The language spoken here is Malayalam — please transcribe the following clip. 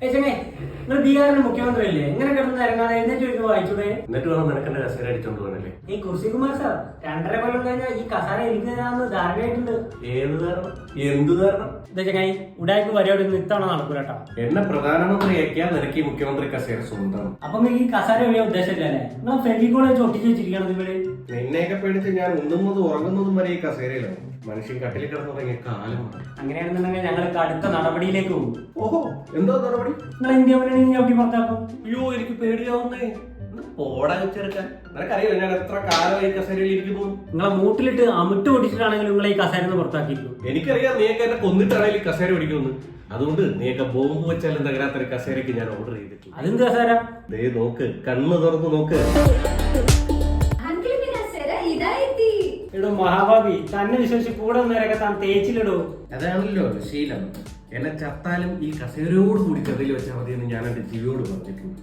É, Jamie. നിങ്ങൾ ബീഹാറിന്റെ മുഖ്യമന്ത്രി അല്ലേ എങ്ങനെ കിടന്ന് ഇറങ്ങാതെ എന്നിട്ട് ഒരു വായിച്ചൂടെ? എന്നിട്ട് വേണം നിനക്ക് എന്റെ കസേര അടിച്ചോണ്ട് പോകണല്ലേ ഈ കുർസി കുമാർ സാർ രണ്ടര കൊല്ലം കഴിഞ്ഞാൽ ഈ കസാര എനിക്ക് തരാമെന്ന് ധാരണയായിട്ടുണ്ട്. ഏത് കാരണം? എന്ത് കാരണം? എന്താ ചങ്ങായി ഉടായ്പ പരിപാടി ഒന്നും ഇത്തവണ നടക്കൂലട്ടോ. എന്നെ പ്രധാനമന്ത്രിയാക്കിയാൽ നിനക്ക് ഈ മുഖ്യമന്ത്രി കസേര സ്വന്തം. അപ്പൊ നിങ്ങൾക്ക് ഈ കസാര വലിയ ഉദ്ദേശമില്ല അല്ലേ? നിങ്ങൾ ഫെവിക്കോൾ വെച്ച് ഒട്ടിച്ച് വെച്ചിരിക്കണം ഇവിടെ നിന്നെയൊക്കെ പേടിച്ച് ഞാൻ ഉണ്ണുന്നതും ഉറങ്ങുന്നതും വരെ ഈ കസേരയിലാണ് മനുഷ്യൻ കട്ടിൽ കിടന്നുറങ്ങിയ കാലമാണ് അങ്ങനെയാണെന്നുണ്ടെങ്കിൽ ഞങ്ങൾ അടുത്ത നടപടിയിലേക്ക് പോകും. ഓഹോ എന്തോ നടപടി? നിങ്ങൾ ഇന്ത്യ മുന്നണി ചവിട്ടി പുറത്താക്കും അയ്യോ എനിക്ക് പേടിയാവുന്നേ. പോടാ വെച്ചെടുക്കാൻ നിനക്കറിയോ ഞാൻ എത്ര കാലമായി കസേരയിൽ ഇരിക്കുന്നു? നിങ്ങളെ മൂട്ടിലിട്ട് അമിട്ട് പൊടിച്ചിട്ടാണെങ്കിലും നിങ്ങൾ ഈ കസേരന്ന് പുറത്താക്കിയിരുന്നു എനിക്കറിയാം നീയൊക്കെ എന്നെ കൊന്നിട്ടാണെങ്കിൽ കസേര പിടിക്കുമെന്ന് അതുകൊണ്ട് നീയൊക്കെ ബോംബ് വെച്ചാലും തകരാത്തൊരു കസേരയ്ക്ക് ഞാൻ ഓർഡർ ചെയ്തിട്ടുണ്ട്. അതെന്ത് കസേര? ദേ നോക്ക് കണ്ണ് തുറന്ന് നോക്ക്. എടോ മഹാഭാവി. തന്നെ വിശ്വസിച്ച് കൂടെ നേരൊക്കെ താൻ തേച്ചിലിടോ. അതാണല്ലോ ശീലം. എന്നെ ചത്താലും ഈ കസേരയോട് കൂടി കഥയിൽ വെച്ചാൽ മതി എന്ന് ഞാൻ എന്റെ ജീവിയോട് പറഞ്ഞിട്ടുണ്ട്.